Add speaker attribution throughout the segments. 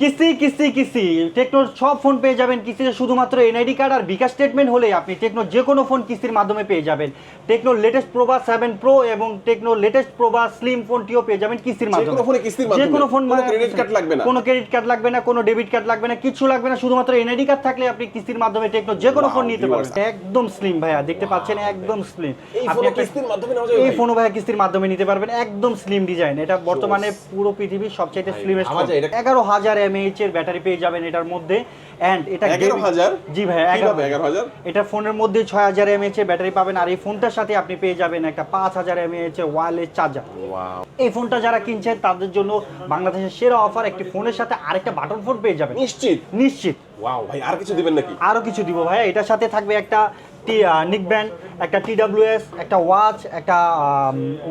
Speaker 1: কিস্তি কিস্তি কিস্তি। টেকনোর সব ফোন পেয়ে যাবেন কিস্তিতে শুধুমাত্র এনআইডি কার্ড আর বিকাশ স্টেটমেন্ট হলে আপনি টেকনো যে কোনো ফোন কিস্তির মাধ্যমে পেয়ে যাবেন। টেকনোর লেটেস্ট প্রোবা সেভেন প্রো এবং টেকনোর লেটেস্ট প্রোবা স্লিম ফোনটিও পেয়ে যাবেন কিস্তির মাধ্যমে। যে কোনো ফোন
Speaker 2: কোনো credit লাগবে না?
Speaker 1: কোনো ক্রেডিট কার্ড লাগবে না কোনো ডেবিট কার্ড লাগবে না কিছু লাগবে না শুধুমাত্র এনআইডি কার্ড থাকলে আপনি কিস্তির মাধ্যমে টেকনো যে কোনো ফোন নিতে পারবেন। একদম স্লিম ভাইয়া দেখতে পাচ্ছেন একদম স্লিম
Speaker 2: কিস্তির মাধ্যমে
Speaker 1: এই
Speaker 2: ভাই?
Speaker 1: ভাইয়া কিস্তির মাধ্যমে নিতে পারবেন। একদম স্লিম ডিজাইন এটা বর্তমানে পুরো পৃথিবীর সবচেয়ে স্লিমেস্ট এগারো হাজার এমএএইচ এর ব্যাটারি পেয়ে যাবেন এটার মধ্যে। এন্ড এটা
Speaker 2: 11,000?
Speaker 1: জি ভাই
Speaker 2: 11,000?
Speaker 1: এটা ফোনের মধ্যে ছয় হাজার এমএএইচ এর ব্যাটারি পাবেন আর এই ফোনটার সাথে আপনি পেয়ে যাবেন একটা পাঁচ হাজার এমএএইচ এর ওয়্যারলেস চার্জার এই ফোনটা যারা কিনছেন তাদের জন্য বাংলাদেশের সেরা অফার একটি ফোনের সাথে আরেকটা বাটন ফোন পেয়ে যাবেন।
Speaker 2: নিশ্চিত?
Speaker 1: নিশ্চিত।
Speaker 2: ওয়াও ভাই আর কিছু দিবেন নাকি?
Speaker 1: আরও কিছু দিব ভাইয়া এটার সাথে থাকবে একটা নিক ব্যান্ড একটা টিডাব্লিউএস একটা ওয়াচ একটা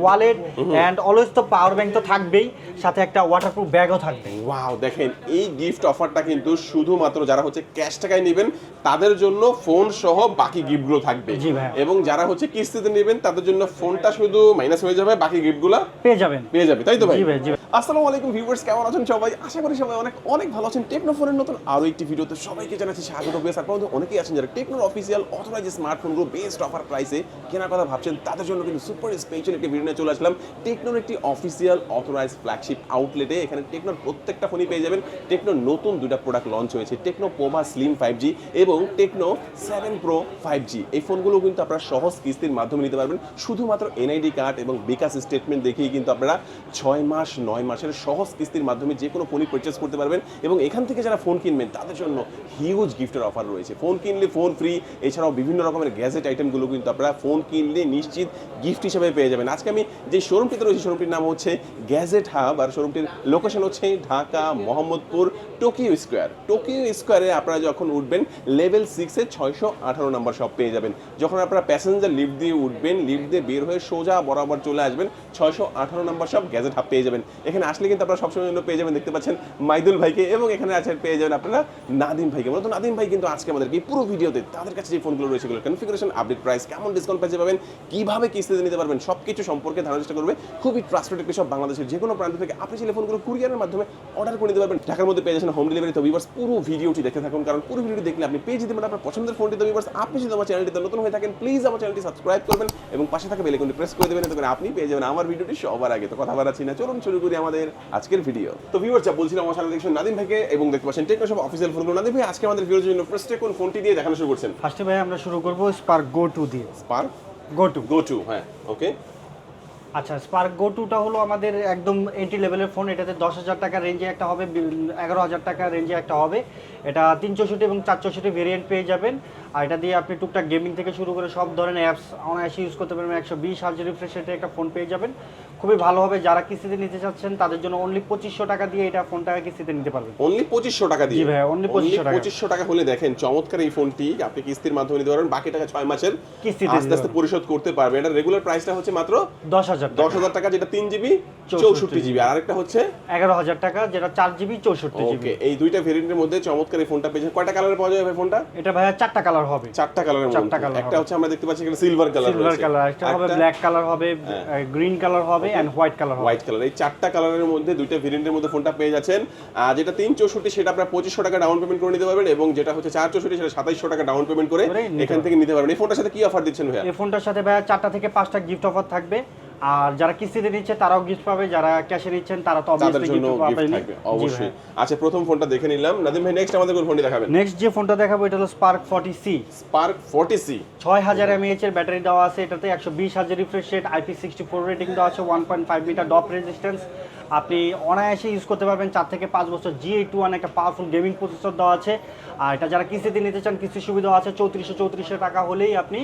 Speaker 1: ওয়ালেট অ্যান্ড অলওয়েজ তো পাওয়ার ব্যাংক তো থাকবেই সাথে একটা ওয়াটারপ্রুফ ব্যাগও থাকবে।
Speaker 2: ওয়াও দেখেন এই গিফট অফারটা কিন্তু শুধুমাত্র যারা হচ্ছে ক্যাশ টাকায় নেবেন তাদের জন্য ফোন সহ বাকি গিফটগুলো থাকবে।
Speaker 1: জি ভাই।
Speaker 2: এবং যারা হচ্ছে কিস্তিতে নেবেন তাদের জন্য ফোনটা শুধু মাইনাস হয়ে যাবে বাকি গিফটগুলো
Speaker 1: পেয়ে যাবেন।
Speaker 2: পেয়ে যাবে তাই তো ভাই
Speaker 1: জি ভাই, জি ভাই।
Speaker 2: আসসালামু আলাইকুম ভিউয়ার্স, কেমন আছেন সবাই? আশা করি সবাই অনেক অনেক ভালো আছেন। টেকনো ফোনের নতুন আরও একটি ভিডিওতে সবাইকে জানাচ্ছি স্বাগত বেশ মধ্যে অনেকেই আছেন যারা টেকনোর অফিসিয়াল অথরাইজ স্মার্টফোনগুলো বেস্ট অফার প্রাইসে কেনার কথা ভাবছেন, তাদের জন্য কিন্তু সুপার স্পেশাল একটি ভিডিও নিয়ে চলে আসলাম। টেকনোর একটি অফিসিয়াল অথরাইজ ফ্ল্যাগশিপ আউটলেটে এখানে টেকনোর প্রত্যেকটা ফোনই পেয়ে যাবেন। টেকনোর নতুন দুইটা প্রোডাক্ট লঞ্চ হয়েছে, Tecno Pova slim five G এবং Tecno seven pro five G এই ফোনগুলো কিন্তু আপনারা সহজ কিস্তির মাধ্যমে নিতে পারবেন। শুধুমাত্র এনআইডি কার্ড এবং বিকাশ স্টেটমেন্ট দেখেই কিন্তু আপনারা ছয় মাস, নয় মাসের সহজ কিস্তির মাধ্যমে যে কোনো ফোনই পারচেস করতে পারবেন এবং এখান থেকে যারা ফোন কিনবেন, তাদের জন্য হিউজ গিফটের অফার রয়েছে। ফোন কিনলে ফোন ফ্রি এছাড়াও বিভিন্ন রকমের গ্যাজেট আইটেমগুলো কিন্তু আপনারা ফোন কিনলে নিশ্চিত গিফট হিসেবে পেয়ে যাবেন। আজকে আমি যে শোরুমটিতে রয়েছে শোরুমটির নাম হচ্ছে গ্যাজেট হাব আর শোরুমটির লোকেশন হচ্ছে Dhaka, Mohammadpur Tokyo square Tokyo স্কোয়ারে আপনারা যখন উঠবেন লেভেল সিক্সে ছয়শো আঠারো নম্বর সব পেয়ে যাবেন। যখন আপনারা প্যাসেঞ্জার লিফট দিয়ে উঠবেন লিফট দিয়ে বের হয়ে সোজা বরাবর চলে আসবেন, ছয়শো আঠারো নম্বর সব গ্যাজেট হাব পেয়ে যাবেন। এখানে আসলে কিন্তু আপনারা সবসময় জন্য পেয়ে যাবেন, দেখতে পাচ্ছেন মাইদুল ভাইকে এবং এখানে আছেন, পেয়ে যাবেন আপনারা নাদিম ভাইকে। মূলত নাদিম ভাই কিন্তু আজকে আমাদেরকে এই পুরো ভিডিওতে তাদের কাছে যে ফোনগুলো রয়েছে সেগুলো কনফিগারেশন আপডেট প্রাইস কেমন ডিসকাউন্ট পেয়ে পাবেন, কীভাবে কিস্তিতে নিতে পারবেন সব কিছু সম্পর্কে ধারণার চেষ্টা করবে। খুবই ট্রাস্টেড একটি সব বাংলাদেশের যে কোনো প্রান্ত থেকে আপনি সেই ফোনগুলো কুরিয়ারের মাধ্যমে অর্ডার করে নিতে পারবেন। ঢাকার মধ্যে পেয়ে যাচ্ছেন হোম ডেলিভারি তো ভিউয়ার্স পুরো ভিডিওটি দেখে থাকুন, কারণ পুরো ভিডিওটি দেখলে আপনি পেয়ে যেতে পারেন। আপনার পছন্দের ফোনটি তো ভিউয়ার্স আপনি যদি আমার চ্যানেলটিতে নতুন হয়ে থাকেন প্লিজ আমার চ্যানেলটি সাবস্ক্রাইব করবেন এবং পাশে থাকা বেলেকনটি প্রেস করে দেবেন, এতে করে আপনি পেয়ে যাবেন আমার ভিডিওটি সবার আগে। তো কথা বাড়াচ্ছি না, চলুন শুরু করি আমাদের আজকের ভিডিও তো ভিউয়ার্স যা বলছিলাম আমার সামনে দেখছেন নাদিম ভাইকে এবং দেখতে পাচ্ছেন টেকনো সব অফিসিয়াল ফোনগুলো নাদিম ভাই। আজকে আমাদের ভিডিওর জন্য ফার্স্টে কোন ফোনটি দিয়ে দেখানো শুরু করছেন।
Speaker 1: ফার্স্টে ভাই আমরা শুরু করব স্পার্ক গো টু দিয়ে।
Speaker 2: Spark
Speaker 1: go two
Speaker 2: go two হ্যাঁ ওকে
Speaker 1: আচ্ছা স্পার্ক গো টুটা হলো আমাদের একদম এন্ট্রি লেভেলের ফোন এটাতে দশ হাজার টাকা রেঞ্জে একটা হবে এগারো হাজার টাকা রেঞ্জে একটা হবে। এটা তিন চৌষট্টি এবং চার চৌষট্টি ভেরিয়েন্ট পেয়ে যাবেন। আর এটা দিয়ে আপনি টুকটাক গেমিং থেকে শুরু করে সব ধরনের অ্যাপস অনায়াসে ইউজ করতে পারবেন একশো বিশ হাজার রিফ্রেশ রেটে একটা ফোন পেয়ে যাবেন। খুবই ভালো হবে যারা কিস্তিতে নিতে চাচ্ছেন তাদের জন্য অনলি পঁচিশশো টাকা দিয়ে এটা ফোনটাকে কিস্তিতে নিতে পারবেন।
Speaker 2: অনলি পঁচিশশো টাকা দিয়ে?
Speaker 1: ভাইয়া, only 2500 টাকা।
Speaker 2: পঁচিশশো টাকা হলে দেখেন চমৎকার এই ফোনটি আপনি কিস্তির মাধ্যমে নিতে পারবেন বাকি টাকা ছয় মাসের
Speaker 1: কিস্তিতে
Speaker 2: আস্তে আস্তে পরিশোধ করতে পারবেন। এটা রেগুলার প্রাইসটা হচ্ছে মাত্র
Speaker 1: দশ হাজার
Speaker 2: দশ হাজার টাকা যেটা তিন জিবি চৌষট্টি জিবি আর একটা হচ্ছে
Speaker 1: এগারো হাজার টাকা যেটা চার জিবি চৌষট্টি জিবি
Speaker 2: এই দুইটা ভেরিয়েন্টের মধ্যে চমৎকার এই ফোনটা পেয়েছেন কয়টা কালারে পাওয়া যাবে ভাই ফোনটা
Speaker 1: এটা ভাইয়া চারটা কালার হবে।
Speaker 2: চারটা কালারের
Speaker 1: চারটা colour
Speaker 2: একটা হচ্ছে আমরা দেখতে পাচ্ছি এখানে সিলভার কালার
Speaker 1: সিলভার কালার একটা হবে ব্ল্যাক কালার হবে গ্রিন কালার হবে এন্ড হোয়াইট কালার হবে।
Speaker 2: হোয়াইট কালার এই চারটা কালারের মধ্যে দুইটা ভেরিয়েন্টের মধ্যে ফোনটা পেয়ে যাচ্ছেন। আর যেটা তিন চৌষট্টি সেটা আপনার পঁচিশশো টাকা ডাউন পেমেন্ট করে নিতে পারবেন এবং যেটা হচ্ছে চার চৌষট্টি সেটা সাতাইশশো টাকা ডাউন পেমেন্ট করে
Speaker 1: করে
Speaker 2: এখান থেকে নিতে পারবেন। এই ফোনটার সাথে কি অফার দিচ্ছেন ভাইয়া?
Speaker 1: এই ফোনটার সাথে ভাইয়া চারটা থেকে পাঁচটা গিফট অফার থাকবে। আর যারা কিস্তিতে নিচ্ছে তারাও গিফট পাবে যারা ক্যাশে নিচ্ছেন তারা তো
Speaker 2: অবশ্যই
Speaker 1: অবভিয়াসলি গিফট
Speaker 2: পাবে অবশ্যই। আচ্ছা প্রথম ফোনটা দেখে নিলাম। নাদিম ভাই নেক্সট আমাদের কোন ফোনটি দেখাবেন?
Speaker 1: নেক্সট যে ফোনটা দেখাবো এটা হলো spark forty C
Speaker 2: spark 40 C
Speaker 1: ছয় হাজার এমএএইচ এর ব্যাটারি দেওয়া আছে এটাতে একশো বিশ হাজার refresh rate IP sixty four rating দেওয়া আছে one point five metre drop resistance আপনি অনায়াসে ইউজ করতে পারবেন। চার থেকে পাঁচ বছর জি এইট ওয়ান একটা পাওয়ারফুল গেমিং প্রসেসর দেওয়া আছে। আর এটা যারা কিস্তিতে নিতে চান কিস্তির সুবিধা আছে। চৌত্রিশশো চৌত্রিশশো টাকা হলেই আপনি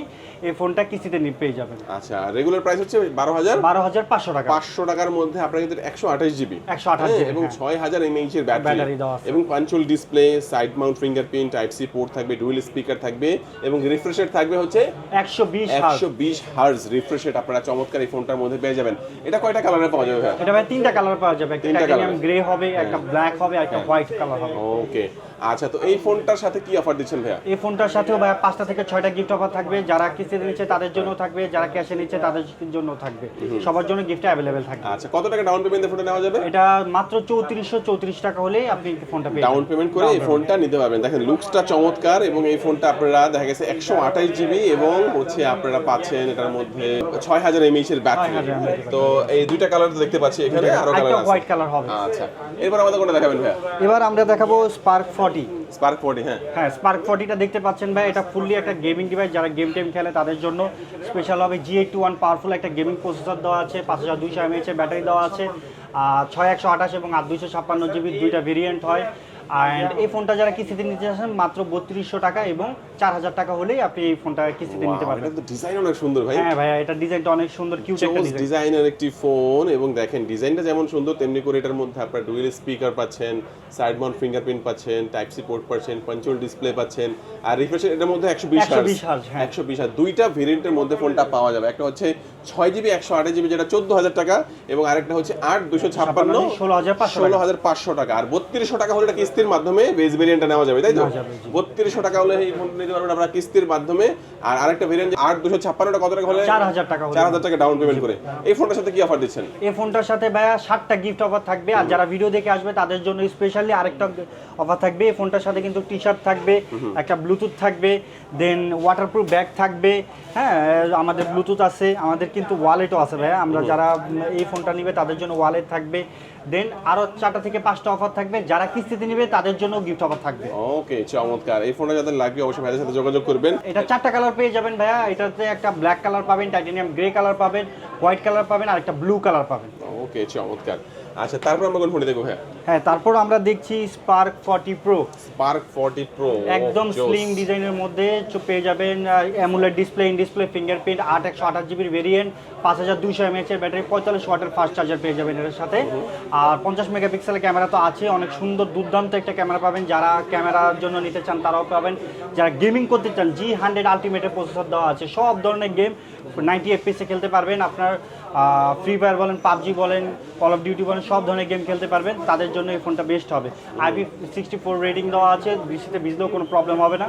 Speaker 1: এই ফোনটা কিস্তিতে পেয়ে যাবেন।
Speaker 2: আচ্ছা রেগুলার প্রাইস হচ্ছে বারো হাজার?
Speaker 1: বারো হাজার পাঁচশো টাকা।
Speaker 2: পাঁচশো টাকার মধ্যে আপনার কিন্তু একশো আঠাশ জিবি
Speaker 1: 128 GB,
Speaker 2: এবং
Speaker 1: হ্যাঁ।
Speaker 2: ছয় হাজার এমএইচ এর ব্যাটারি
Speaker 1: দেওয়া আছে।
Speaker 2: এবং punch hole display side mount fingerprint type C port থাকবে ডুয়েল স্পিকার থাকবে এবং রিফ্রেশ রেট থাকবে হচ্ছে
Speaker 1: একশো বিশ
Speaker 2: একশো বিশ হার্জ রিফ্রেশ রেট আপনারা চমৎকার এই ফোনটার মধ্যে পেয়ে যাবেন। এটা কয়টা কালারে পাওয়া যাবে
Speaker 1: এটা ভাই তিনটা কালার কালার পাওয়া যাবে। একটা গ্রে হবে একটা ব্ল্যাক হবে একটা হোয়াইট কালার হবে।
Speaker 2: ওকে আচ্ছা তো এই ফোনটার সাথে কি অফার দিচ্ছেন ভাইয়া?
Speaker 1: এই ফোনটার সাথেও ভাই পাঁচটা থেকে ছয়টা গিফট অফার থাকবে। যারা কিস্তিতে নিচ্ছে তাদের জন্য থাকবে যারা ক্যাশে নিচ্ছে তাদের জন্য থাকবে। সবার জন্য গিফট অ্যাভেলেবেল থাকবে।
Speaker 2: আচ্ছা কত টাকা ডাউন পেমেন্ট ফোনটা নেওয়া যাবে?
Speaker 1: এটা মাত্র চৌত্রিশশো চৌত্রিশ টাকা হলেই আপনি ফোনটা পেয়ে
Speaker 2: ডাউন পেমেন্ট করে এই ফোনটা নিতে পারবেন। দেখেন লুকসটা চমৎকার এবং এই ফোনটা আপনারা দেখা গেছে একশো আঠাশ জিবি এবং হচ্ছে আপনারা পাচ্ছেন এটার মধ্যে ছয় হাজার এমএইচ এর ব্যাটারি
Speaker 1: 6000 mAh এর
Speaker 2: তো এই দুইটা কালার তো দেখতে পাচ্ছি এখানে
Speaker 1: আরও
Speaker 2: কালার আছে।
Speaker 1: হোয়াইট কালার হবে।
Speaker 2: আচ্ছা এরপর আমাদের কোনটা দেখাবেন ভাইয়া?
Speaker 1: এবার আমরা দেখাবো স্পার্ক ফর্টি
Speaker 2: স্পার্ক ফোর্টি হ্যাঁ।
Speaker 1: হ্যাঁ স্পার্ক ফর্টিটা দেখতে পাচ্ছেন ভাই এটা ফুললি একটা গেমিং ডিভাইস যারা গেম টেম খেলে তাদের জন্য। স্পেশাল হবে G eight two one powerful একটা গেমিং প্রসেসর দেওয়া আছে পাঁচ হাজার দুইশো এমএইচ এর ব্যাটারি দেওয়া আছে ছয় একশো আঠাশ এবং আট দুইশো ছাপ্পান্ন জিবি দুইটা ভেরিয়েন্ট হয়। অ্যান্ড এই ফোনটা যারা কিস্তিতে নিতে আসেন মাত্র বত্রিশশো টাকা এবং চার হাজার টাকা হলেই আপনি এই ফোনটা কিস্তিতে নিতে পারবেন।
Speaker 2: এটা তো ডিজাইন অনেক সুন্দর ভাই।
Speaker 1: হ্যাঁ ভাইয়া এটা ডিজাইনটা অনেক সুন্দর কিউট একটা ডিজাইন
Speaker 2: ডিজাইনের একটি ফোন এবং দেখেন ডিজাইনটা যেমন সুন্দর তেমনি করে এটার মধ্যে আপনার ডুয়েল স্পিকার পাচ্ছেন সাইড মাউন্ট ফিঙ্গারপ্রিন্ট পাচ্ছেন টাইপ সি পোর্ট পাচ্ছেন পাঞ্চুয়াল ডিসপ্লে পাচ্ছেন আর রিফ্রেশ এটার মধ্যে একশো বিশ
Speaker 1: 120 hertz, হ্যাঁ।
Speaker 2: একশো বিশ দুইটা ভেরিয়েন্টের মধ্যে ফোনটা পাওয়া যাবে। একটা হচ্ছে ছয় জিবি একশো আট জিবি যেটা চোদ্দ হাজার টাকা এবং আরেকটা হচ্ছে আট দুশো ছাপ্পান্ন
Speaker 1: 16,500
Speaker 2: হাজার পাঁচশো টাকা। আর বত্রিশশো টাকা হলে এটা কিস্তির মাধ্যমে বেস ভেরিয়েন্টটা নেওয়া যাবে তাই তো?
Speaker 1: নেওয়া যাবে, জি।
Speaker 2: বত্রিশশো টাকা হলে এই নিতে পারবেন আপনারা কিস্তির মাধ্যমে। আর আরেকটা ভেরিয়েন্ট আট দুশো ছাপ্পান্নটা কত টাকা হলে?
Speaker 1: চার হাজার টাকা
Speaker 2: চার হাজার টাকা ডাউন পেমেন্ট করে। এই ফোনটার সাথে কি অফার দিচ্ছেন?
Speaker 1: এই ফোনটার সাথে ভাইয়া ষাটটা গিফট অফার থাকবে। আর যারা ভিডিও দেখে আসবে তাদের জন্য স্পেশালি আরেকটা অফার থাকবে। এই ফোনটার সাথে কিন্তু টি শার্ট থাকবে একটা ব্লুটুথ থাকবে দেন ওয়াটারপ্রুফ ব্যাগ থাকবে। হ্যাঁ আমাদের ব্লুটুথ আছে আমাদের কিন্তু ওয়ালেটও আছে ভাইয়া। আমরা যারা এই ফোনটা নিবে তাদের জন্য ওয়ালেট থাকবে। দেন আরও চারটা থেকে পাঁচটা অফার থাকবে। যারা কিস্তিতে নিবে তাদের জন্য গিফট অফার থাকবে।
Speaker 2: ওকে চমৎকার। এই ফোনটা যাদের লাগবে অবশ্যই ভাইদের সাথে যোগাযোগ করবেন।
Speaker 1: এটা চারটা কালার পেয়ে যাবেন ভাইয়া। এটাতে একটা ব্ল্যাক কালার পাবেন টাইটানিয়াম গ্রে কালার পাবেন হোয়াইট কালার পাবেন আর একটা ব্লু কালার পাবেন।
Speaker 2: ওকে চমৎকার। আচ্ছা তারপর আমরা কোন ফোনটি দেখব হ্যাঁ
Speaker 1: হ্যাঁ তারপর আমরা দেখছি spark forty pro
Speaker 2: spark forty pro
Speaker 1: একদম স্লিম ডিজাইনের মধ্যে পেয়ে যাবেন AMOLED display in display fingerprint আট একশো আঠাশ জিবির ভেরিয়েন্ট পাঁচ হাজার এমএচ এর ব্যাটারি পঁয়তাল্লিশ ওয়াটের ফাস্ট চার্জার পেয়ে যাবেন এর সাথে। আর পঞ্চাশ মেগাপিক্সেলের ক্যামেরা তো আছে অনেক সুন্দর দুর্দান্ত একটা ক্যামেরা পাবেন। যারা ক্যামেরার জন্য নিতে চান তারাও পাবেন। যারা গেমিং করতে চান জি হান্ড্রেড আলটিমেটের প্রসেসর দেওয়া আছে সব ধরনের গেম নাইনটি এফপিএসে খেলতে পারবেন। আপনার ফ্রি ফায়ার বলেন পাবজি বলেন কল অফ ডিউটি বলেন সব ধরনের গেম খেলতে পারবেন তাদের জন্য এই ফোনটা বেস্ট হবে। আইপি সিক্সটি ফোর রেটিং দেওয়া আছে বৃষ্টিতে ভিজলেও কোনো প্রবলেম হবে না।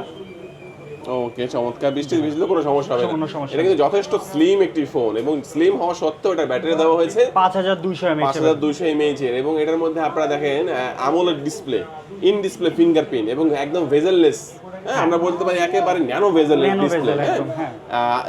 Speaker 2: ওকে চমৎকার। বৃষ্টি ভিজলেও কোনো সমস্যা হবে
Speaker 1: কোনো সমস্যা
Speaker 2: এটা কিন্তু যথেষ্ট স্লিম একটি ফোন এবং স্লিম হওয়া সত্ত্বেও এটা ব্যাটারি দেওয়া হয়েছে
Speaker 1: পাঁচ হাজার দুইশো
Speaker 2: পাঁচ হাজার দুইশো এমএইচ এর এবং এটার মধ্যে আপনারা দেখেন আমলের ডিসপ্লে ইন ডিসপ্লে ফিঙ্গারপ্রিন্ট এবং একদম ভেজেললেস হ্যাঁ আমরা বলতে পারি একেবারে ন্যানো ভেজেল ডিসপ্লে
Speaker 1: হ্যাঁ।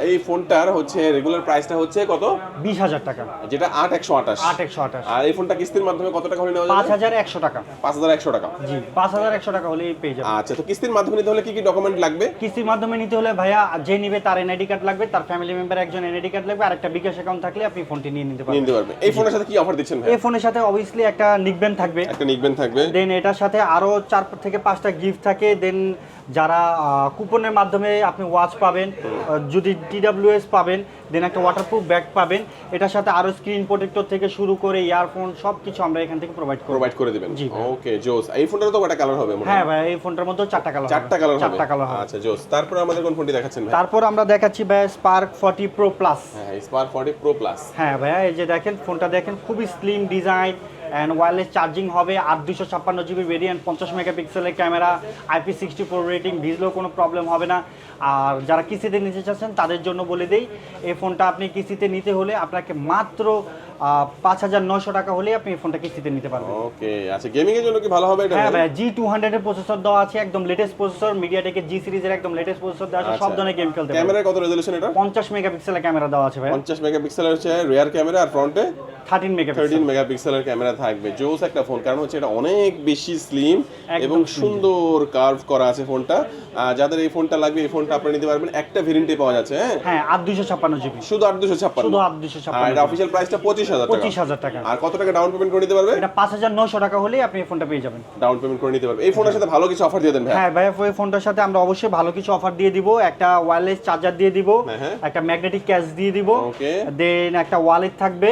Speaker 2: এই ফোনটার হচ্ছে রেগুলার প্রাইসটা হচ্ছে কত?
Speaker 1: বিশ হাজার টাকা।
Speaker 2: যেটা আট একশো আঠাশ।
Speaker 1: আট একশো আঠাশ।
Speaker 2: আর এই ফোনটা কিস্তির মাধ্যমে কত টাকা হলে নেওয়া
Speaker 1: পাঁচ
Speaker 2: যাবে
Speaker 1: হাজার একশো টাকা।
Speaker 2: পাঁচ হাজার একশো টাকা।
Speaker 1: জি পাঁচ হাজার একশো টাকা হলেই পেয়ে যাবেন।
Speaker 2: আচ্ছা তো কিস্তির মাধ্যমে নিতে হলে কি কি ডকুমেন্ট লাগবে?
Speaker 1: কিস্তির মাধ্যমে নিতে হলে ভাইয়া যে নিবে তার এনআইডি কার্ড লাগবে তার ফ্যামিলি মেম্বার একজন এনআইডি কার্ড লাগবে আর একটা বিকাশ অ্যাকাউন্ট থাকলে আপনি ফোনটি নিয়ে নিতে পারবেন।
Speaker 2: নিতে পারবে এই ফোনের সাথে কি অফার দিচ্ছেন ভাই
Speaker 1: এই ফোনের সাথে অবভিয়াসলি একটা নিকবেন থাকবে।
Speaker 2: একটা নিকবেন থাকবে।
Speaker 1: দেন এটার সাথে আরও চার থেকে পাঁচটা গিফট থাকে। দেন যারা কুপনের মাধ্যমে আপনি ওয়াচ পাবেন যদি টিডাব্লিউএস পাবেন দেন একটা ওয়াটারপ্রুফ ব্যাগ পাবেন এটার সাথে আরও স্ক্রিন প্রোটেক্টর থেকে শুরু করে ইয়ারফোন সব কিছু আমরা এখান থেকে প্রোভাইড করব।
Speaker 2: প্রোভাইড করে দিবেন?
Speaker 1: জি
Speaker 2: ওকে জোস এই ফোনটার তো একটা কালার হবে হ্যাঁ?
Speaker 1: ভাই এই ফোনটার মধ্যে চারটা কালার
Speaker 2: চারটা কালার হবে?
Speaker 1: চারটা কালার হবে।
Speaker 2: আচ্ছা জোস তারপরে আমাদের কোন ফোনটি দেখাচ্ছেন ভাই?
Speaker 1: তারপর আমরা দেখাচ্ছি ভাই স্পার্ক ফর্টি প্রো প্লাস
Speaker 2: হ্যাঁ স্পার্ক 40 প্রো প্লাস
Speaker 1: হ্যাঁ ভাইয়া এই যে দেখেন ফোনটা দেখেন খুবই slim design and wireless charging হবে আট দুশো ছাপ্পান্ন জিবি ভেরিয়েন্ট পঞ্চাশ মেগাপিক্সেলের camera IP sixty four rating ভিজলেও কোনো প্রবলেম হবে না। আর যারা কিস্তিতে নিতে চাচ্ছেন, তাদের জন্য বলে দিই, এই ফোনটা আপনি কিস্তিতে নিতে হলে আপনাকে মাত্র পাঁচ হাজার নয়শো টাকা হলে আপনি এই ফোনটা কিস্তিতে নিতে পারবেন।
Speaker 2: ওকে আচ্ছা গেমিং এর জন্য কি ভালো হবে এটা
Speaker 1: হ্যাঁ
Speaker 2: ভাই?
Speaker 1: জি টু হান্ড্রেডের প্রসেসর দেওয়া আছে একদম লেটেস্ট প্রসেসর মিডিয়াটেকের জি সিরিজের একদম লেটেস্ট প্রসেসর দেওয়া আছে সব
Speaker 2: আচ্ছা।
Speaker 1: ধরনের গেম খেলতে
Speaker 2: ক্যামেরার কত রেজোলিউশন এটা?
Speaker 1: পঞ্চাশ মেগাপিক্সেলের ক্যামেরা দেওয়া আছে ভাই।
Speaker 2: 50 মেগাপিক্সেলের হচ্ছে রিয়ার ক্যামেরা আর ফ্রন্টে
Speaker 1: থার্টিন মেগাপিক্সেল
Speaker 2: 13 মেগাপিক্সেলের ক্যামেরা থাকবে। জোস একটা ফোন কারণ হচ্ছে এটা অনেক বেশি স্লিম এবং সুন্দর কার্ভ করা আছে ফোনটা যাদের এই ফোনটা লাগবে এই ফোনটা আপনারা নিতে পারবেন। একটা ভেরিয়েন্টে পাওয়া যাচ্ছে হ্যাঁ?
Speaker 1: হ্যাঁ আট দুইশো ছাপ্পান্ন জিবি
Speaker 2: শুধু আট দুশো ছাপ্পান্ন।
Speaker 1: শুধু আট দুশো
Speaker 2: আর
Speaker 1: ছাপ্পান্ন
Speaker 2: এটা অফিসিয়াল প্রাইসটা পঁচিশ হাজার টাকা।
Speaker 1: পঁচিশ হাজার টাকা।
Speaker 2: আর কত টাকা ডাউন পেমেন্ট করে নিতে পারবে?
Speaker 1: এটা পাঁচ হাজার নয়শো টাকা হলেই আপনি এই ফোনটা পেয়ে যাবেন।
Speaker 2: ডাউন পেমেন্ট করে নিতে পারবে। এই ফোনের সাথে ভালো কিছু অফার দিয়ে দেন ভাই
Speaker 1: হ্যাঁ এই ফোনটার সাথে আমরা অবশ্যই ভালো কিছু অফার দিয়ে দিব। একটা ওয়্যারলেস চার্জার দিয়ে দিব।
Speaker 2: হ্যাঁ, হ্যাঁ।
Speaker 1: একটা ম্যাগনেটিক ক্যাশ দিয়ে দিব। দেন একটা ওয়ালেট থাকবে।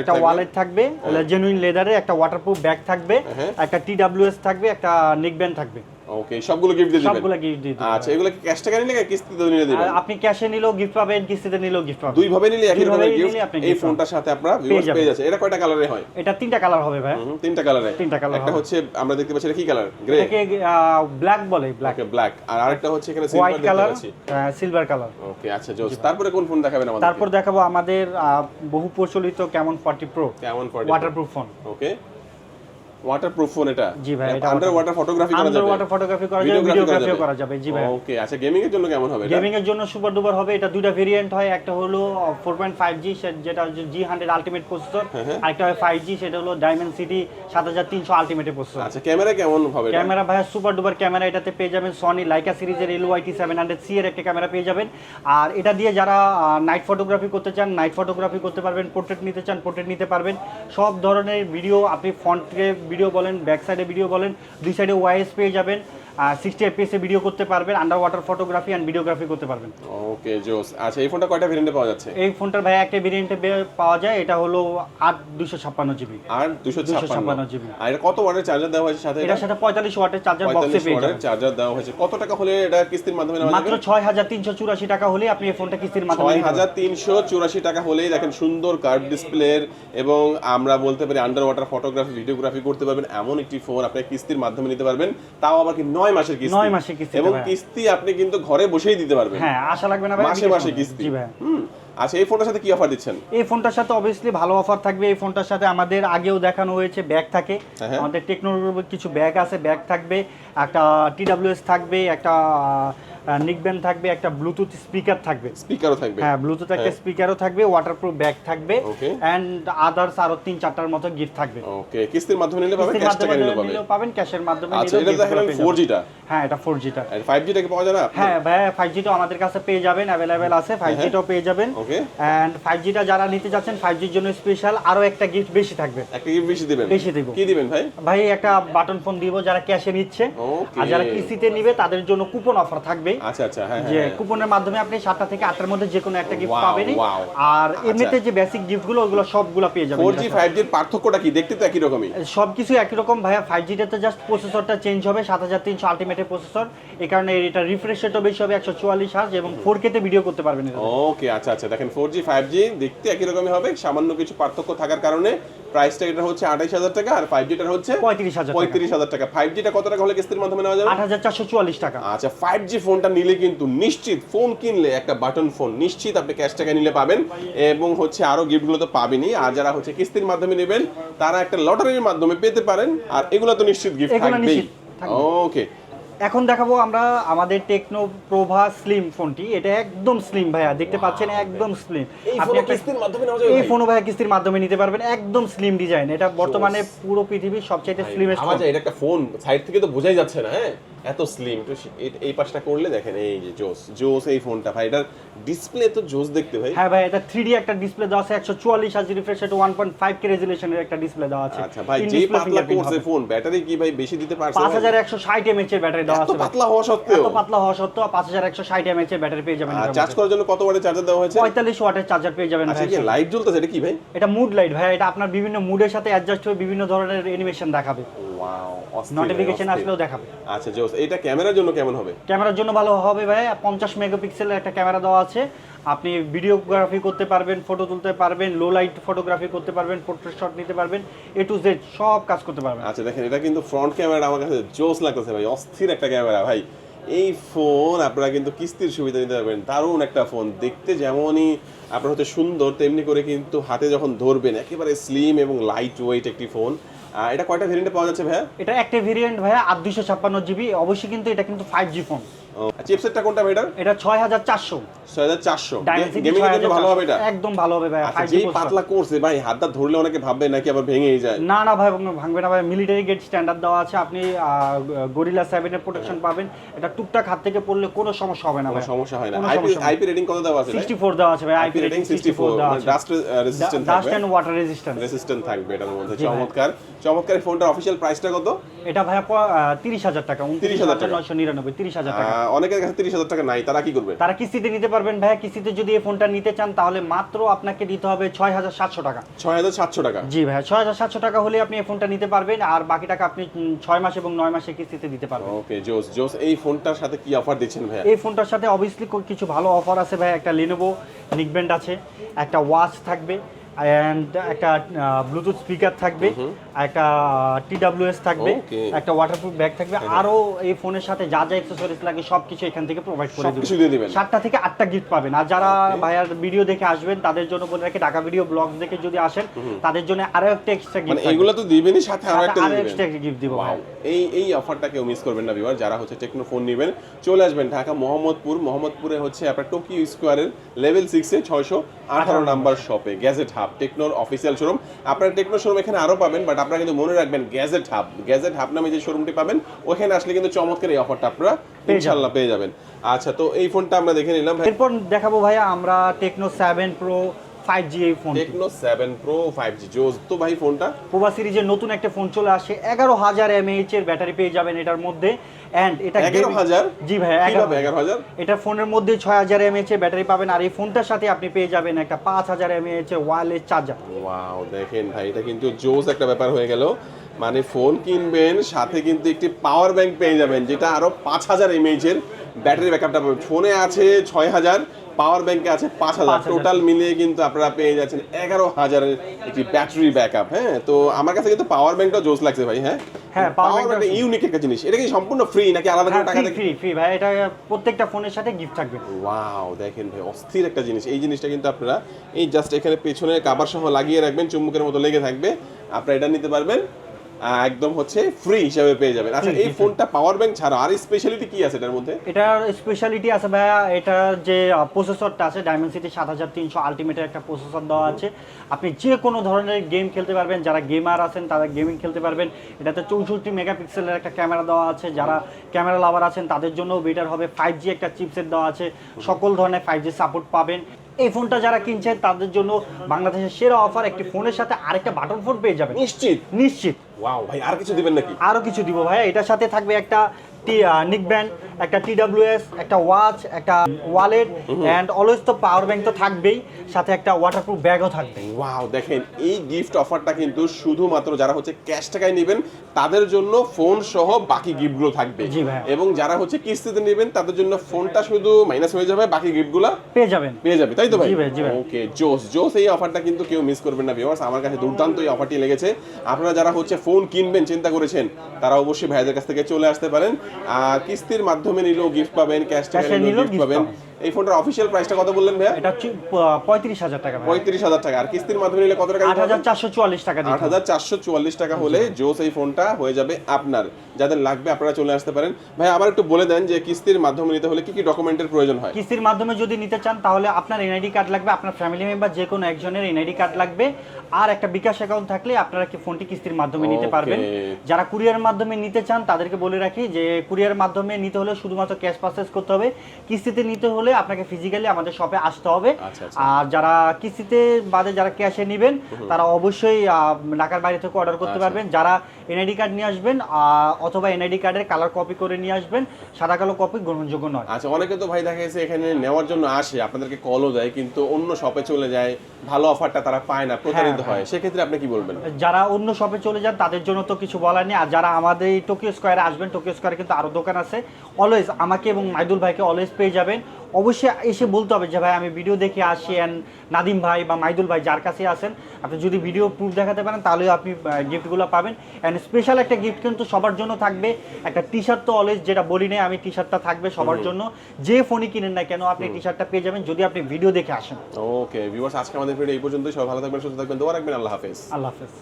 Speaker 1: একটা ওয়ালেট থাকবে। জেনুইন লেদারে একটা ওয়াটারপ্রুফ ব্যাগ থাকবে। একটা টিডাব্লিউএস থাকবে। একটা নেক ব্যান্ড থাকবে।
Speaker 2: ওকে সবগুলো গিফট দিয়ে দিবেন?
Speaker 1: সবগুলা গিফট দিয়ে দিবেন।
Speaker 2: আচ্ছা এগুলো কি ক্যাশ টাকা নিলে কিস্তিতে নিলে দিবেন?
Speaker 1: আপনি ক্যাশে নিলেও গিফট পাবেন কিস্তিতে নিলেও গিফট পাবেন।
Speaker 2: দুই ভাবে নিলে একই রকমের গিফট এই ফোনটার সাথে আপনারা ভিউয়ার্স পেয়ে যাচ্ছে। এটা কয়টা কালারে হয়?
Speaker 1: এটা তিনটা কালার হবে ভাই।
Speaker 2: তিনটা কালারে
Speaker 1: তিনটা colour
Speaker 2: একটা হচ্ছে আমরা দেখতে পাচ্ছি এটা কি কালার গ্রে
Speaker 1: এটাকে ব্ল্যাক বলে ব্ল্যাক
Speaker 2: ওকে ব্ল্যাক আর আরেকটা হচ্ছে এখানে সিলভার দেখতে
Speaker 1: কালার
Speaker 2: পাচ্ছি।
Speaker 1: সিলভার কালার
Speaker 2: ওকে আচ্ছা জোস। তারপরে কোন ফোন দেখাবেন আমাদের
Speaker 1: তারপর দেখাবো আমাদের বহু প্রচলিত Camon forty pro
Speaker 2: Camon phone
Speaker 1: waterproof phone
Speaker 2: okay waterproof phone এটা?
Speaker 1: জি ভাই, এটা
Speaker 2: আন্ডার ওয়াটার ফটোগ্রাফি করা
Speaker 1: আন্ডার ওয়াটার ফটোগ্রাফি করা যাবে ভিডিওগ্রাফিও করা যাবে। জি ভাই।
Speaker 2: ওকে আচ্ছা গেমিং এর জন্য কেমন হবে এটা?
Speaker 1: গেমিং এর জন্য সুপার ডুপার হবে এটা দুইটা ভেরিয়েন্ট হয় একটা হলো ফোর পয়েন্ট ফাইভ জি যেটা হচ্ছে জি হান্ড্রেড আলটিমেট প্রসেসর আরেকটা হয় ফাইভ জি সেটা হলো ডায়মন্ড সিটি সাত হাজার তিনশো আলটিমেট প্রসেসর
Speaker 2: আচ্ছা ক্যামেরা কেমন হবে
Speaker 1: ক্যামেরা ভাইয়া সুপার ডুপার ক্যামেরা এটাতে পেয়ে যাবেন সনি লাইকা সিরিজের হান্ড্রেড সি এর একটা ক্যামেরা পেয়ে যাবেন। আর এটা দিয়ে যারা নাইট ফটোগ্রাফি করতে চান নাইট ফটোগ্রাফি করতে পারবেন পোর্ট্রেট নিতে চান পোর্ট্রেট নিতে পারবেন। সব ধরনের ভিডিও আপনি ফ্রন্টে ভিডিও বলেন ব্যাক সাইডে ভিডিও বলেন দুই সাইডে ওয়াইএস পেয়ে যাবেন। সিক্সটি এফপিএসে ভিডিও করতে পারবেন under water photography and videography করতে পারবেন।
Speaker 2: ওকে জোস। আচ্ছা এই ফোনটা কয়টা ভেরিয়েন্টে পাওয়া যাচ্ছে?
Speaker 1: এই ফোনটার ভাইয়া একটা ভেরিয়েন্টে পাওয়া যায় এটা হলো আট দুশো ছাপ্পান্ন জিবি
Speaker 2: আর দুশো
Speaker 1: 256
Speaker 2: ছাপ্পান্ন।
Speaker 1: GB
Speaker 2: আর এটা কত ওয়াটের চার্জার দেওয়া হয়েছে সাথে
Speaker 1: এটার সাথে পঁয়তাল্লিশ ওয়াটের চার্জার বক্সে পেয়ে যাবেন।
Speaker 2: চার্জার দেওয়া হয়েছে। কত টাকা হলে এটা কিস্তির মাধ্যমে নেওয়া
Speaker 1: মাত্র
Speaker 2: যাবে?
Speaker 1: ছয় হাজার তিনশো চুরাশি টাকা হলে আপনি এই ফোনটা কিস্তির মাধ্যমে
Speaker 2: ছয়। হাজার তিনশো চুরাশি টাকা হলেই দেখেন সুন্দর কার্ভ ডিসপ্লের এবং আমরা বলতে পারি আন্ডার ওয়াটার ফটোগ্রাফি ভিডিওগ্রাফি করতে পারবেন। এমন একটি ফোন আপনি কিস্তির মাধ্যমে নিতে পারবেন। তাও আবার কি নয় মাসের কিস্তি।
Speaker 1: নয় মাসের কিস্তি
Speaker 2: এবং কিস্তি আপনি কিন্তু ঘরে বসেই দিতে পারবেন।
Speaker 1: হ্যাঁ আশা লাগবে না ভাই
Speaker 2: মাসে মাসে কিস্তি।
Speaker 1: জি ভাই।
Speaker 2: হুম আচ্ছা এই ফোনটার সাথে কি অফার দিচ্ছেন?
Speaker 1: এই ফোনটার সাথে অবভিয়াসলি ভালো অফার থাকবে। এই ফোনটার সাথে আমাদের আগেও দেখানো হয়েছে ব্যাগ থাকে।
Speaker 2: হ্যাঁ, হ্যাঁ।
Speaker 1: আমাদের টেকনোলজির কিছু ব্যাগ আছে ব্যাগ থাকবে একটা টিডাব্লিউএস থাকবে একটা নিকব্যান্ড থাকবে একটা ব্লুটুথ স্পিকার থাকবে।
Speaker 2: স্পিকারও থাকবে?
Speaker 1: হ্যাঁ ব্লুটুথ একটা
Speaker 2: হ্যাঁ।
Speaker 1: স্পিকারও থাকবে ওয়াটারপ্রুফ ব্যাগ থাকবে. অ্যান্ড আদার্স আরও তিন চারটার মতো গিফট থাকবে।
Speaker 2: ওকে কিস্তির মাধ্যমে নিলে পাবেন? ক্যাশ টাকা নিলে পাবেন।
Speaker 1: পাবেন ক্যাশের মাধ্যমে
Speaker 2: আচ্ছা এটা দেখেন
Speaker 1: পেয়ে
Speaker 2: ফোর
Speaker 1: যাবেন।
Speaker 2: জিটা
Speaker 1: হ্যাঁ এটা ফোর জিটা
Speaker 2: আর ফাইভ জিটা কি পাওয়া যায় না?
Speaker 1: হ্যাঁ ভাই ফাইভ জিটা আমাদের কাছে পেয়ে যাবেন অ্যাভেলেবেল আছে ফাইভ
Speaker 2: হ্যাঁ।
Speaker 1: জিটাও পেয়ে যাবেন।
Speaker 2: ওকে
Speaker 1: অ্যান্ড ফাইভ জিটা যারা নিতে যাচ্ছেন ফাইভ জির জন্য স্পেশাল আরও একটা গিফট বেশি থাকবে।
Speaker 2: একটা কি বেশি দিবেন?
Speaker 1: বেশি দিব।
Speaker 2: কি দিবেন ভাই?
Speaker 1: ভাই একটা বাটন ফোন দিব যারা ক্যাশে নিচ্ছে। আর যারা কিস্তিতে নিবে তাদের জন্য কুপন অফার থাকবে।
Speaker 2: আচ্ছা আচ্ছা হ্যাঁ
Speaker 1: যে
Speaker 2: হ্যাঁ।
Speaker 1: কুপনের মাধ্যমে আপনি সাতটা থেকে আটটার মধ্যে যে কোনো একটা গিফট পাবেন। আর এমনিতে যে বেসিক গিফটগুলো ওগুলো সবগুলো পেয়ে যাবেন।
Speaker 2: পার্থক্যটা কি? দেখতে তো একই রকমই।
Speaker 1: সবকিছু একই রকম। ভাইয়া জাস্ট প্রসেসরটা চেঞ্জ হবে আলটিমেটের প্রসেসর এই কারণে এটা রিফ্রেশ রেটও বেশি হবে হার্জ এবং কেতে ভিডিও করতে পারবেন
Speaker 2: ওকে আচ্ছা আচ্ছা। দেখেন ফোর জি ফাইভ জি দেখতে একই রকমই হবে। সামান্য কিছু পার্থক্য থাকার কারণে প্রাইসটা এটা হচ্ছে আঠাইশ হাজার টাকা আর ফাইভ জিটার হচ্ছে
Speaker 1: পঁয়ত্রিশ হাজার
Speaker 2: পঁয়ত্রিশ হাজার টাকা। ফাইভ জিটা কত টাকা হলে কিস্তির মাধ্যমে নেওয়া যাবে?
Speaker 1: আট হাজার চারশো চুয়াল্লিশ টাকা।
Speaker 2: আচ্ছা ফাইভ জি ফোনটা নিলে কিন্তু নিশ্চিত ফোন কিনলে একটা বাটন ফোন নিশ্চিত আপনি ক্যাশ টাকা নিলে পাবেন এবং হচ্ছে আরও গিফটগুলো তো পাবেনই। আর যারা হচ্ছে কিস্তির মাধ্যমে নেবেন তারা একটা লটারির মাধ্যমে পেতে পারেন। আর এগুলো তো নিশ্চিত গিফট থাকবেই। ওকে
Speaker 1: এখন দেখাবো আমরা আমাদের টেকনো প্রভা স্লিম ফোনটি। এটা একদম স্লিম ভাইয়া দেখতে পাচ্ছেন একদম স্লিম
Speaker 2: এই ফোন কিস্তির মাধ্যমে নেওয়া যাবে
Speaker 1: এই
Speaker 2: ভাই?
Speaker 1: ফোনও ভাইয়া কিস্তির মাধ্যমে নিতে পারবেন। একদম স্লিম ডিজাইন এটা বর্তমানে পুরো পৃথিবীর সবচাইতে স্লিমেস্ট
Speaker 2: এটা একটা ফোন সাইড থেকে তো বোঝাই যাচ্ছে না হ্যাঁ? এত স্লিম তো এই- পাশটা করলে দেখেন এই যে জোস জোস এই ফোনটা ভাই এটার ডিসপ্লে তো জোস দেখতে ভাই।
Speaker 1: হ্যাঁ ভাই এটা থ্রি একটা ডিসপ্লে দেওয়া আছে একশো চুয়াল্লিশ refresh rate one point five K রেজুলেশনের একটা ডিসপ্লে দেওয়া আছে।
Speaker 2: আচ্ছা ভাই যে পাতলা করছে ফোন ব্যাটারি কি ভাই বেশি দিতে পারছে
Speaker 1: পাঁচ
Speaker 2: ভাই?
Speaker 1: হাজার একশো ষাট এমএচ এর ব্যাটারি দেওয়া আছে ভাই।
Speaker 2: পাতলা হওয়া সত্ত্বেও।
Speaker 1: এত পাতলা হওয়া সত্ত্বেও পাঁচ হাজার একশো ষাট এমএচ এর ব্যাটারি পেয়ে যাবেন
Speaker 2: আর চার্জ করার জন্য কত ওয়াটের চার্জার দেওয়া হয়েছে?
Speaker 1: পঁয়তাল্লিশ ওয়াটের চার্জার পেয়ে যাবেন
Speaker 2: আচ্ছা কি লাইট জ্বলতেছে? এটা কি ভাই?
Speaker 1: এটা মুড লাইট ভাই এটা আপনার বিভিন্ন মুডের সাথে অ্যাডজাস্ট হয়ে বিভিন্ন ধরনের অ্যানিমেশন দেখাবে।
Speaker 2: ওয়াও
Speaker 1: নোটিফিকেশন আসলেও দেখাবে।
Speaker 2: আচ্ছা জোস এটা ক্যামেরার জন্য কেমন হবে?
Speaker 1: ক্যামেরার জন্য ভালো হবে ভাই পঞ্চাশ মেগাপিক্সেলের একটা ক্যামেরা দেওয়া আছে। আপনি ভিডিওগ্রাফি করতে পারবেন ফটো তুলতে পারবেন লো লাইট ফটোগ্রাফি করতে পারবেন পোর্ট্রেট শট নিতে পারবেন এ টু জেড সব কাজ করতে পারবেন।
Speaker 2: আচ্ছা দেখেন এটা কিন্তু ফ্রন্ট ক্যামেরা আমার কাছে জোস লাগতেছে ভাই অস্থির একটা ক্যামেরা ভাই। এই ফোন আপনারা কিন্তু কিস্তির সুবিধা নিতে পারবেন দারুণ একটা ফোন দেখতে যেমনই আপনার হচ্ছে সুন্দর তেমনি করে কিন্তু হাতে যখন ধরবেন একেবারে স্লিম এবং লাইট ওয়েট একটি ফোন এটা কয়টা ভেরিয়েন্টে পাওয়া যাচ্ছে ভাইয়া?
Speaker 1: এটা একটা ভেরিয়েন্ট ভাইয়া আট দুশো ছাপ্পান্ন জিবি অবশ্যই কিন্তু এটা কিন্তু ফাইভ জি ফোন
Speaker 2: চিপসেটটা কোনটা
Speaker 1: এটা? ছয় হাজার চারশো।
Speaker 2: ছয় হাজার চারশো।
Speaker 1: Dimensity
Speaker 2: গেমিং এর জন্য ভালো হবে এটা?
Speaker 1: একদম ভালো হবে ভাই
Speaker 2: আচ্ছা
Speaker 1: ফাইভ
Speaker 2: পাতলা করছে ভাই হাতটা ধরলে অনেকে ভাববে নাকি আবার ভেঙেই যায়।
Speaker 1: না না ভাই ভাঙবে না ভাই মিলিটারি গেট স্ট্যান্ডার্ড দেওয়া আছে। আপনি গরিলা সেভেনের প্রোটেকশন পাবেন। এটা টুকটাক হাত থেকে পড়লে কোনো সমস্যা হবে না ভাই।
Speaker 2: সমস্যা হয় না। আইপি। আইপি রেটিং কত দেওয়া আছে ভাই?
Speaker 1: সিক্সটি ফোর দেওয়া আছে ভাই
Speaker 2: আইপি রেটিং 64
Speaker 1: দেওয়া
Speaker 2: মানে
Speaker 1: আছে
Speaker 2: ডাস্ট রেজিস্ট্যান্ট
Speaker 1: ডাস্ট
Speaker 2: থাকবে।
Speaker 1: অ্যান্ড ওয়াটার রেজিস্ট্যান্স
Speaker 2: রেজিস্ট্যান্ট থাকবে এটার মধ্যে চমৎকার। চমৎকার ফোনটার অফিশিয়াল প্রাইসটা কত?
Speaker 1: এটা ভাইয়া তিরিশ হাজার টাকা উনত্রিশ
Speaker 2: 30,000
Speaker 1: হাজার
Speaker 2: টাকা।
Speaker 1: নয়শো নিরানব্বই তিরিশ হাজার টাকা।
Speaker 2: অনেকের কাছে তিরিশ হাজার টাকা নাই তারা কি করবে?
Speaker 1: তারা কিস্তিতে নিতে পারবেন ভাইয়া কিস্তিতে যদি এই ফোনটা নিতে চান তাহলে মাত্র আপনাকে দিতে হবে ছয় হাজার সাতশো টাকা।
Speaker 2: ছয় হাজার সাতশো টাকা।
Speaker 1: জি ভাইয়া ছয় হাজার সাতশো টাকা হলে আপনি এই ফোনটা নিতে পারবেন আর বাকি টাকা আপনি ছয় মাস এবং নয় মাসে কিস্তিতে দিতে পারবেন।
Speaker 2: ওকে জোস জোস এই ফোনটার সাথে কি অফার দিচ্ছেন ভাইয়া?
Speaker 1: এই ফোনটার সাথে অবভিয়াসলি কিছু ভালো অফার আছে ভাই একটা লিনোভো নিকব্যান্ড আছে একটা ওয়াচ থাকবে অ্যান্ড একটা ব্লুটুথ স্পিকার থাকবে একটা টিডাব্লিউএস থাকবে একটা ওয়াটারপ্রুফ ব্যাগ থাকবে আরও এই ফোনের সাথে যা যা অ্যাক্সেসরিজ লাগে সবকিছু এখান থেকে প্রোভাইড করে
Speaker 2: দিবেন।
Speaker 1: সাতটা থেকে আটটা গিফট পাবেন। আর যারা ভাইয়ার ভিডিও দেখে আসবেন তাদের জন্য বলে রাখি ঢাকা ভিডিও ব্লগ দেখে যদি আসেন তাদের জন্য আরও একটা এক্সট্রা
Speaker 2: মানে
Speaker 1: গিফট
Speaker 2: এগুলো তো দিবেনই সাথে আরও একটা আরও
Speaker 1: এক্সট্রা গিফট দিব ভাই।
Speaker 2: এই এই অফারটা কেউ মিস করবেন না ভিউয়ার যারা হচ্ছে টেকনো ফোন নেবেন চলে আসবেন ঢাকা মোহাম্মদপুর। মোহাম্মদপুরে হচ্ছে আপনার টোকিও স্কোয়ারের লেভেল সিক্সে ছয়শো আঠারো নাম্বার শপে গ্যাজেট হাব টেকনোর অফিসিয়াল শোরুম আপনার টেকনো শোরুম এখানে আরও পাবেন বাট আপনারা কিন্তু মনে রাখবেন গ্যাজেট হাব গ্যাজেট হাব নামে যে শোরুমটি পাবেন ওখানে আসলে কিন্তু চমৎকার এই অফারটা আপনারা
Speaker 1: পেয়ে
Speaker 2: ইনশাল্লাহ পেয়ে যাবেন। আচ্ছা তো এই ফোনটা আমরা দেখে নিলাম।
Speaker 1: এরপর দেখাবো ভাইয়া আমরা Tecno seven pro five G এই phone
Speaker 2: Tecno 7 pro five G জোজ তো ভাই ফোনটা
Speaker 1: প্রোবা সিরিজের নতুন একটা ফোন চলে আসে এগারো হাজার এমএইচ এর ব্যাটারি পেয়ে যাবেন এটার মধ্যে। এন্ড এটা
Speaker 2: এগারো
Speaker 1: gaming-
Speaker 2: হাজার
Speaker 1: জি ভাই এগারো
Speaker 2: কীভাবে এগারো হাজার?
Speaker 1: এটা ফোনের মধ্যে ছয় হাজার এমএইচ এর ব্যাটারি পাবেন। আর এই ফোনটার সাথে আপনি পেয়ে যাবেন একটা পাঁচ হাজার এমএইচ এর ওয়্যারলেস চার্জার
Speaker 2: ওয়াও দেখেন ভাই এটা কিন্তু জোস একটা ব্যাপার হয়ে গেল। মানে ফোন কিনবেন সাথে কিন্তু একটি পাওয়ার ব্যাংক পেয়ে যাবেন যেটা আরও পাঁচ হাজার এমএইচ এর ব্যাটারি ব্যাকআপটা পাবেন। ফোনে আছে ছয় হাজার পাওয়ার ব্যাংকে আছে পাঁচ হাজার। টোটাল মিলিয়ে কিন্তু আপনারা পেয়ে যাচ্ছেন এগারো হাজারের একটি ব্যাটারি ব্যাকআপ হ্যাঁ? তো আমার কাছে কিন্তু পাওয়ার ব্যাংকটা জোস লাগছে ভাই হ্যাঁ?
Speaker 1: হ্যাঁ,
Speaker 2: পাওয়ার ইউনিক একটা জিনিস। এটা কি সম্পূর্ণ ফ্রি নাকি আলাদা করে টাকা
Speaker 1: ফ্রি ফ্রি ফ্রি ভাই। এটা প্রত্যেকটা ফোনের সাথে গিফট থাকবে।
Speaker 2: ওয়াও দেখেন ভাই অস্থির একটা জিনিস। এই জিনিসটা কিন্তু আপনারা এই জাস্ট এখানে পেছনে কাবার সহ লাগিয়ে রাখবেন চুম্বকের মতো লেগে থাকবে। আপনারা এটা নিতে পারবেন। একদম হচ্ছে ফ্রি হিসাবে পেয়ে যাবেন। আচ্ছা এই ফোনটা পাওয়ার ব্যাংক ছাড়া আর স্পেশালিটি কি আছে এটার মধ্যে?
Speaker 1: এটার স্পেশালিটি আছে ভাইয়া এটার যে প্রসেসরটা আছে ডায়মেন্সিটি সাত হাজার তিনশো আলটিমেটের একটা প্রসেসর দেওয়া আছে। আপনি যে কোনো ধরনের গেম খেলতে পারবেন যারা গেমার আছেন তারা গেমিং খেলতে পারবেন। এটাতে চৌষট্টি মেগাপিক্সেলের একটা ক্যামেরা দেওয়া আছে। যারা ক্যামেরা লাভার আছেন তাদের জন্য বেটার হবে। ফাইভ জি একটা চিপসেট দেওয়া আছে। সকল ধরনের ফাইভ জি সাপোর্ট পাবেন। এই ফোনটা যারা কিনছেন তাদের জন্য বাংলাদেশের সেরা অফার একটি ফোনের সাথে আরেকটা বাটন ফোন পেয়ে যাবেন।
Speaker 2: নিশ্চিত?
Speaker 1: নিশ্চিত।
Speaker 2: ওয়াও ভাই আর কিছু দিবেন নাকি?
Speaker 1: আরও কিছু দিব ভাই এটার সাথে থাকবে একটা নিক ব্যান্ড একটা টিডাব্লিউএস একটা ওয়াচ একটা ওয়ালেট অ্যান্ড অলওয়েজ তো পাওয়ার ব্যাংক তো থাকবেই সাথে একটা ওয়াটারপ্রুফ ব্যাগও থাকবে।
Speaker 2: ওয়াও দেখেন এই গিফট অফারটা কিন্তু শুধুমাত্র যারা হচ্ছে ক্যাশ টাকায় নেবেন তাদের জন্য ফোন সহ বাকি গিফটগুলো থাকবে।
Speaker 1: জি ভাই।
Speaker 2: এবং যারা হচ্ছে কিস্তিতে নেবেন তাদের জন্য ফোনটা শুধু মাইনাস হয়ে যাবে বাকি গিফটগুলো
Speaker 1: পেয়ে যাবেন।
Speaker 2: পেয়ে যাবে তাই তো ভাই?
Speaker 1: জি ভাই, জি ভাই।
Speaker 2: ওকে জোস জোস এই অফারটা কিন্তু কেউ মিস করবেন না ভিউয়ার্স আমার কাছে দুর্দান্ত এই অফারটি লেগেছে। আপনারা যারা হচ্ছে ফোন কিনবেন চিন্তা করেছেন তারা অবশ্যই ভাইদের কাছ থেকে চলে আসতে পারেন। কিস্তির মাধ্যমে নিলেও গিফট পাবেন ক্যাশ টাকা নিলেও গিফট পাবেন। এই ফোনটার অফিসিয়াল প্রাইসটা কত বললেন ভাইয়া?
Speaker 1: এটা হচ্ছে পঁয়ত্রিশ হাজার টাকা
Speaker 2: পঁয়ত্রিশ হাজার টাকা। আর কিস্তির মাধ্যমে নিলে কত টাকা
Speaker 1: আট হাজার চারশো চুয়াল্লিশ টাকা
Speaker 2: আট। হাজার চারশো চুয়াল্লিশ টাকা হলে জোস এই ফোনটা হয়ে যাবে আপনার। যাদের লাগবে আপনারা চলে আসতে পারেন। ভাই আবার একটু বলে দেন যে কিস্তির মাধ্যমে নিতে হলে কি কি ডকুমেন্টের প্রয়োজন হয়?
Speaker 1: কিস্তির মাধ্যমে যদি নিতে চান তাহলে আপনার এনআইডি কার্ড লাগবে আপনার ফ্যামিলি মেম্বার যে কোনো একজনের এনআইডি কার্ড লাগবে। আর একটা বিকাশ অ্যাকাউন্ট থাকলে আপনারা কি ফোনটি কিস্তির মাধ্যমে নিতে পারবেন। যারা কুরিয়ার মাধ্যমে নিতে চান তাদেরকে বলে রাখি যে কুরিয়ার মাধ্যমে নিতে হলে শুধুমাত্র ক্যাশ পারচেস করতে হবে। কিস্তিতে নিতে হলে আপনাকে ফিজিক্যালি আমাদের শপে আসতে হবে।
Speaker 2: আচ্ছা, আচ্ছা।
Speaker 1: আর যারা কিস্তিতে বাদে যারা ক্যাশে নেবেন তারা অবশ্যই ঢাকার বাইরে থেকে অর্ডার করতে
Speaker 2: আচ্ছা।
Speaker 1: পারবেন। যারা এনআইডি কার্ড নিয়ে আসবেন অথবা এনআইডি কার্ডের কালার কপি করে নিয়ে আসবেন সাদা কালো কপি গ্রহণযোগ্য নয়।
Speaker 2: আচ্ছা অনেকে তো ভাই দেখা গেছে এখানে নেওয়ার জন্য আসে আপনাদেরকে কলও দেয় কিন্তু অন্য শপে চলে যায় ভালো অফারটা তারা পায় না প্রতারিত
Speaker 1: হ্যাঁ,
Speaker 2: হয়। সেক্ষেত্রে আপনি কি বলবেন?
Speaker 1: যারা অন্য শপে চলে যান তাদের জন্য তো কিছু বলার নেই। আর যারা আমাদের টোকিও স্কোয়ারে আসবেন টোকিও স্কোয়ারে কিন্তু আরও দোকান আছে। অলওয়েজ আমাকে এবং মাইদুল ভাইকে অলওয়েজ পেয়ে যাবেন। অবশ্যই এসে বলতে হবে যে ভাই আমি ভিডিও দেখে আসি অ্যান্ড নাদিম ভাই বা মাইদুল ভাই যার কাছে আসেন আপনি যদি ভিডিও প্রুফ দেখাতে পারেন তাহলে আপনি গিফটগুলো পাবেন অ্যান্ড স্পেশাল একটা গিফট কিন্তু সবার জন্য থাকবে। একটা টি শার্ট তো অলওয়েজ যেটা বলি নাই আমি টি শার্টটা থাকবে সবার জন্য। যে ফোনই কিনেন না কেন আপনি টি শার্টটা পেয়ে যাবেন যদি আপনি ভিডিও দেখে আসেন।
Speaker 2: ওকে ভিউয়ার্স আজকে আমাদের ভিডিও এই পর্যন্তই। সবাই ভালো থাকবেন সুস্থ থাকবেন দোয়া রাখবেন। আল্লাহ হাফেজ।
Speaker 1: আল্লাহ হাফেজ।